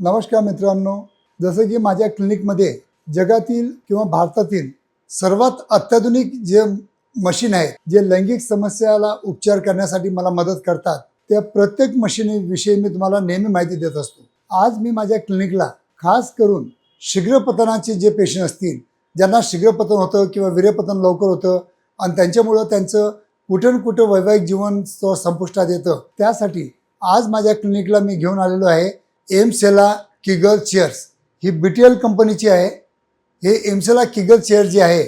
नमस्कार मित्रांनो जसं की माझ्या क्लिनिकमध्ये जगातील किंवा भारतातील सर्वात अत्याधुनिक जे मशीन आहेत जे लैंगिक समस्याला उपचार करण्यासाठी मला मदत करतात त्या प्रत्येक मशीनीविषयी मी तुम्हाला नेहमी माहिती देत असतो. आज मी माझ्या क्लिनिकला खास करून शीघ्रपतनाचे जे पेशंट असतील ज्यांना शीघ्रपतन होतं किंवा वीर्यपतन लवकर होतं आणि त्यांच्यामुळं त्यांचं कुठं न कुठं वैवाहिक जीवन संपुष्टात येतं त्यासाठी आज माझ्या क्लिनिकला मी घेऊन आलेलो आहे. एमसेला किगल चेअर्स ही बी टी एल कंपनीची आहे. हे एमसेला किगल चेअर जी आहे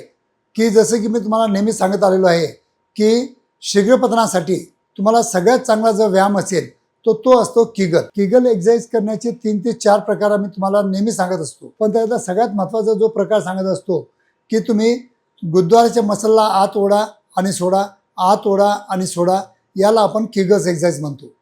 की जसं की मी तुम्हाला नेहमी सांगत आलेलो आहे की शीघ्रपतनासाठी तुम्हाला सगळ्यात चांगला जो व्यायाम असेल तो तो असतो किगल. किगल एक्झरसाइज करण्याचे तीन ते चार प्रकार आम्ही तुम्हाला नेहमी सांगत असतो. पण त्यातला सगळ्यात महत्त्वाचा जो प्रकार सांगत असतो की तुम्ही गुरुद्वाराच्या मसलला आत ओढा आणि सोडा आत ओढा आणि सोडा याला आपण किगल्स एक्झरसाइज म्हणतो.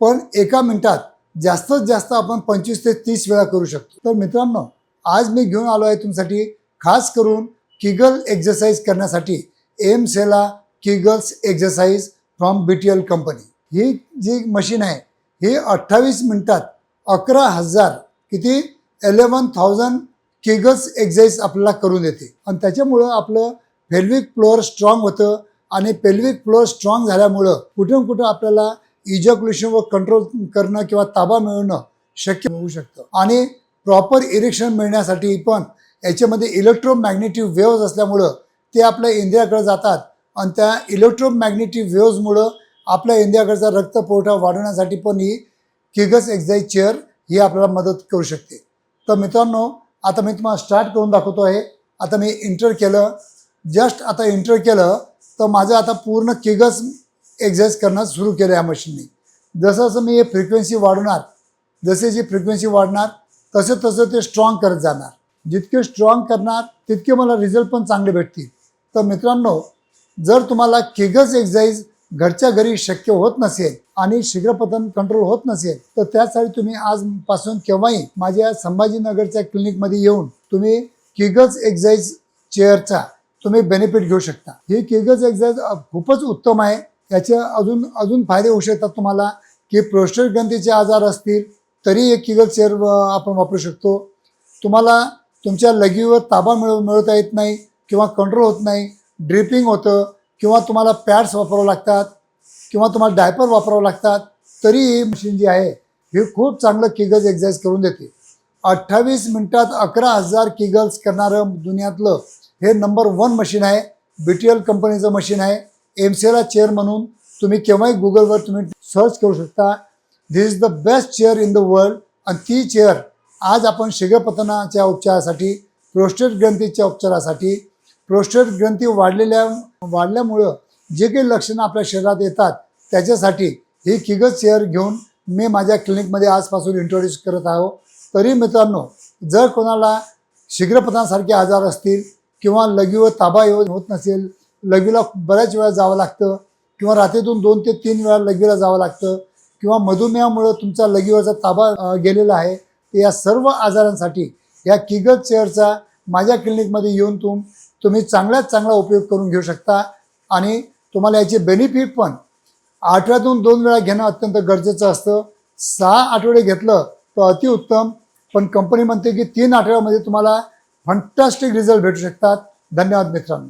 पण एका मिनटात जास्तीत जास्त आपण पंचवीस ते तीस वेळा करू शकतो. तर मित्रांनो आज मी घेऊन आलो आहे तुमच्यासाठी खास करून किगल एक्झरसाइज करण्यासाठी Emsella kegels exercise from B T L company ही जी मशीन आहे ही अठ्ठावीस मिनटात अकरा हजार किती? एलेवन थाउजंड किगल्स एक्झरसाइज आपल्याला करून देते. आणि त्याच्यामुळं आपलं पेल्विक फ्लोअर स्ट्रॉंग होतं आणि पेल्विक फ्लोअर स्ट्रॉंग झाल्यामुळं कुठून कुठं आपल्याला इजॅक्युलेशनवर कंट्रोल करणं किंवा ताबा मिळवणं शक्य होऊ शकतं. आणि प्रॉपर इरेक्शन मिळण्यासाठी पण याच्यामध्ये इलेक्ट्रोमॅग्नेटिव्ह वेव्ज असल्यामुळं ते आपल्या इंद्रियाकडे जातात आणि त्या इलेक्ट्रोमॅग्नेटिव्ह वेव्जमुळं आपल्या इंद्रियाकडचा रक्तपुरवठा वाढवण्यासाठी पण ही किगस एक्झाईज चेअर ही आपल्याला मदत करू शकते. तर मित्रांनो आता मी तुम्हाला स्टार्ट करून दाखवतो आहे. आता मी इंटर केलं. जस्ट आता इंटर केलं तर माझं आता पूर्ण किगस एक्झाईज करणं सुरू केलं या मशीनने जसं जसं मी हे फ्रिक्वेन्सी वाढवणार जसे जी फ्रिक्वेन्सी वाढणार तसं तसं ते स्ट्रॉंग करत जाणार. जितके स्ट्रॉंग करणार तितके मला रिझल्ट पण चांगले भेटतील. तर मित्रांनो जर तुम्हाला केगज एक्झाईज घरच्या घरी शक्य होत नसेल आणि शीघ्रपतन कंट्रोल होत नसेल तर त्यासाठी तुम्ही आजपासून केव्हाही माझ्या संभाजीनगरच्या क्लिनिकमध्ये येऊन तुम्ही किगज एक्झाईज चेअरचा तुम्ही बेनिफिट घेऊ शकता. ही केगज एक्झाईज खूपच उत्तम आहे. याचे अजून अजून फायदे होऊ शकतात तुम्हाला की प्रोस्टेट ग्रंथीचे आजार असतील तरी एक किगल चेअर आपण वापरू शकतो. तुम्हाला तुमच्या लगीवर ताबा मिळव मिळवता येत नाही किंवा कंट्रोल होत नाही ड्रिपिंग होतं किंवा तुम्हाला पॅड्स वापरावं लागतात किंवा तुम्हाला डायपर वापरावं लागतात तरी ही मशीन जी आहे ही खूप चांगलं किगल्स एक्झरसाइज करून देते. अठ्ठावीस मिनटात अकरा हजार किगल्स करणारं दुनियातलं हे नंबर वन मशीन आहे. बी टी एल कंपनीचं मशीन आहे. एमसेला चेअर म्हणून तुम्ही केव्हाही गुगलवर तुम्ही सर्च करू शकता. This is the best chair in the world आणि ती चेअर आज आपण शीघ्रपतनाच्या उपचारासाठी प्रोस्टेट ग्रंथीच्या उपचारासाठी प्रोस्टेट ग्रंथी वाढलेल्या वाढल्यामुळं जे काही लक्षणं आपल्या शरीरात येतात त्याच्यासाठी ही किगत चेअर घेऊन मी माझ्या क्लिनिकमध्ये आजपासून इंट्रोड्यूस करत आहो. तरी मित्रांनो जर कोणाला शीघ्रपतनासारखे आजार असतील किंवा लगीवर ताबा येऊ होत नसेल लघवीला बऱ्याच वेळा जावं लागतं. किंवा रात्रीतून दोन ते तीन वेळा लघवीला जावं लागतं. किंवा मधुमेहामुळं तुमचा लघवीवरचा ताबा गेलेला आहे. तर या सर्व आजारांसाठी या किगत चेअरचा माझ्या क्लिनिकमध्ये येऊन तुम तुम्ही चांगल्यात चांगला उपयोग करून घेऊ शकता. आणि तुम्हाला याचे बेनिफिट पण आठवड्यातून दोन वेळा घेणं अत्यंत गरजेचं असतं. सहा आठवडे घेतलं तर अतिउत्तम पण कंपनी म्हणते की तीन आठवड्यामध्ये तुम्हाला फंटास्टिक रिझल्ट भेटू शकतात. धन्यवाद मित्रांनो.